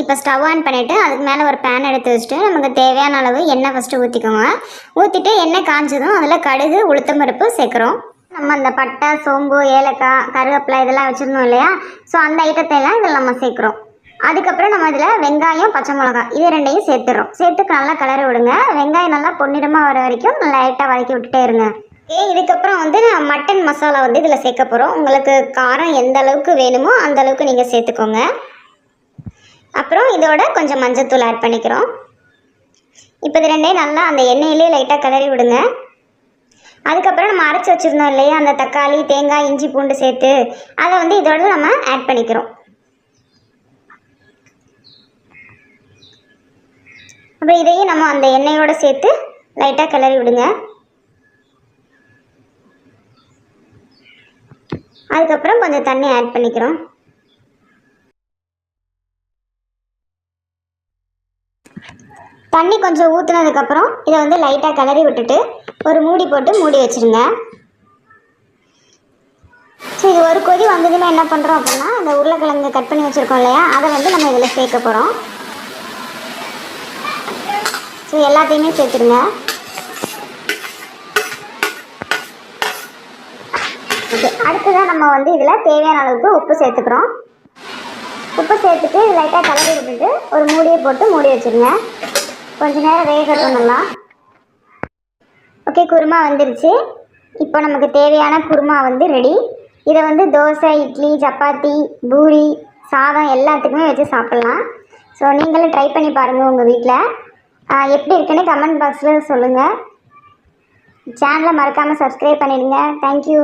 இப்போ stove on பண்ணிவிட்டு அதுக்கு மேலே ஒரு பேன் எடுத்து வச்சுட்டு நமக்கு தேவையான அளவு எண்ணெய் ஃபஸ்ட்டு ஊற்றிக்கோங்க ஊற்றிட்டு எண்ணெய் காஞ்சதும் அதில் கடுகு உளுத்தம் பருப்பு சேர்க்குறோம். நம்ம அந்த பட்டை சோம்பு ஏலக்காய் கருவேப்பிலை இதெல்லாம் வச்சுருந்தோம் இல்லையா? ஸோ அந்த ஐட்டத்தை எல்லாம் இதில் நம்ம சேர்க்குறோம். அதுக்கப்புறம் நம்ம இதில் வெங்காயம் பச்சை மிளகாய் இது ரெண்டையும் சேர்த்துறோம் சேர்த்து நல்லா கலரை விடுங்க. வெங்காயம் நல்லா பொன்னிடமாக வர வரைக்கும் லைட்டாக வதக்கி விட்டுட்டே இருங்க. ஏ இதுக்கப்புறம் வந்து நான் மட்டன் மசாலா வந்து இதில் சேர்க்க போகிறோம் உங்களுக்கு காரம் எந்த அளவுக்கு வேணுமோ அந்த அளவுக்கு நீங்கள் சேர்த்துக்கோங்க. அப்புறம் இதோட கொஞ்சம் மஞ்சத்தூள் ஆட் பண்ணிக்கிறோம். இப்போ இது ரெண்டையும் நல்லா அந்த எண்ணெயிலே லைட்டாக கிளறி விடுங்க. அதுக்கப்புறம் நம்ம அரைச்சி வச்சுருந்தோம் இல்லையா அந்த தக்காளி தேங்காய் இஞ்சி பூண்டு சேர்த்து அதை வந்து இதோட நம்ம ஆட் பண்ணிக்கிறோம். அப்புறம் இதையும் நம்ம அந்த எண்ணெயோடு சேர்த்து லைட்டாக கிளறி விடுங்க. அதுக்கப்புறம் கொஞ்சம் தண்ணி ஆட் பண்ணிக்கிறோம். தண்ணி கொஞ்சம் ஊற்றுனதுக்கப்புறம் இதை வந்து லைட்டாக கிளறி விட்டுட்டு ஒரு மூடி போட்டு மூடி வச்சுருங்க. ஸோ இது ஒரு கொதி வந்ததுமே என்ன பண்ணுறோம் அப்படின்னா அந்த உருளைக்கிழங்கு கட் பண்ணி வச்சுருக்கோம் இல்லையா? அதை வந்து நம்ம இதில் சேர்க்க போகிறோம் ஸோ எல்லாத்தையுமே சேர்த்துருங்க ஓகே அடுத்ததாக நம்ம வந்து இதில் தேவையான அளவுக்கு உப்பு சேர்த்துக்கிறோம். உப்பு சேர்த்துட்டு லைட்டாக கலரி விட்டுட்டு ஒரு மூடியை போட்டு மூடி வச்சுருங்க. கொஞ்ச நேரம் வேகட்டும் நல்லா ஓகே குருமா வந்துருச்சு. இப்போ நமக்கு தேவையான குருமா வந்து ரெடி இதை வந்து தோசை இட்லி சப்பாத்தி பூரி சாதம் எல்லாத்துக்குமே வச்சு சாப்பிட்லாம். ஸோ நீங்களும் ட்ரை பண்ணி பாருங்கள் உங்கள் வீட்டில் எப்படி இருக்குன்னு கமெண்ட் பாக்ஸில் சொல்லுங்கள் சேனலை மறக்காமல் சப்ஸ்கிரைப் பண்ணிடுங்க. தேங்க்யூ